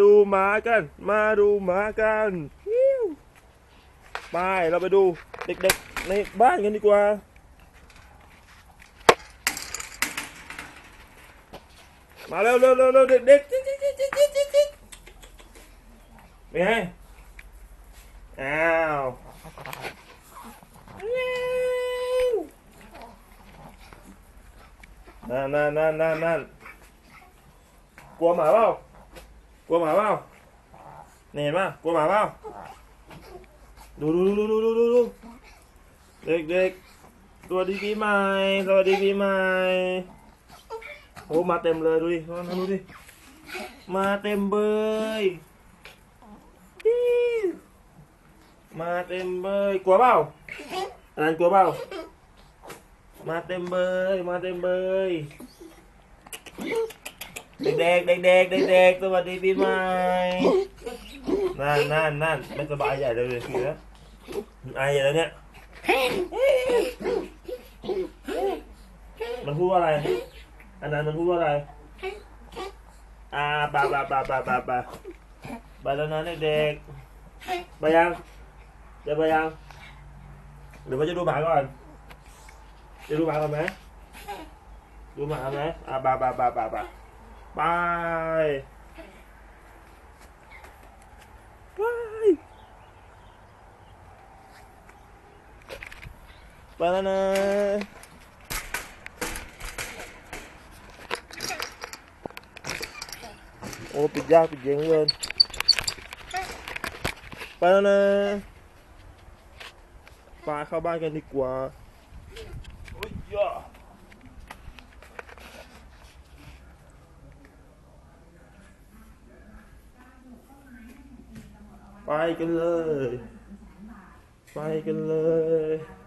ดูหมากัน มาดูหมากันไปเราไปดูเด็กๆในบ้านกันดีกว่า มาเร็วเร็วเร็วเด็กๆจิ๊ดจิ๊ดจิ๊ดจิ๊ดจิ๊ดจิ๊ดจิ๊ดเป็นไงอ้าวนั่นนั่นนั่นนั่นกลัวหมาเปล่า ลัวหมาเปล่านี่เห็นปะกลัวหมาเปล่าดูดูดูดูดูดูดูเด็กเด็กๆสวัสดีปีใหม่สวัสดีปีใหม่โอ้มาเต็มเลยดูดิลองดูดิมาเต็มเบยมาเต็มเบยกลัวเปล่าอันนั้นกลัวเปล่ามาเต็มเบยมาเต็มเบย เด็กๆเด็กๆเด็กๆสวัสดีปีใหม่นั่นนั่นนั่นไม่สบายใหญ่เลยเลยคือแล้วไอแล้วเนี่ยมันพูดว่าอะไร อันนั้นมันพูดว่าอะไรอ่าปาปาปาปาปาปาไปแล้วนะเด็กๆไปยังจะไปยังหรือว่าจะดูหมาก่อน จะดูหมาก่อนไหมดูหมาไหมอ่าปาปาปาปาปา ไปไปไปแล้วนะโอ้ปิดยากปิดเย็นเหลือเกินไปแล้วนะปาเข้าบ้านกันดีกว่าโอ้ย ไปกันเลย ไปกันเลย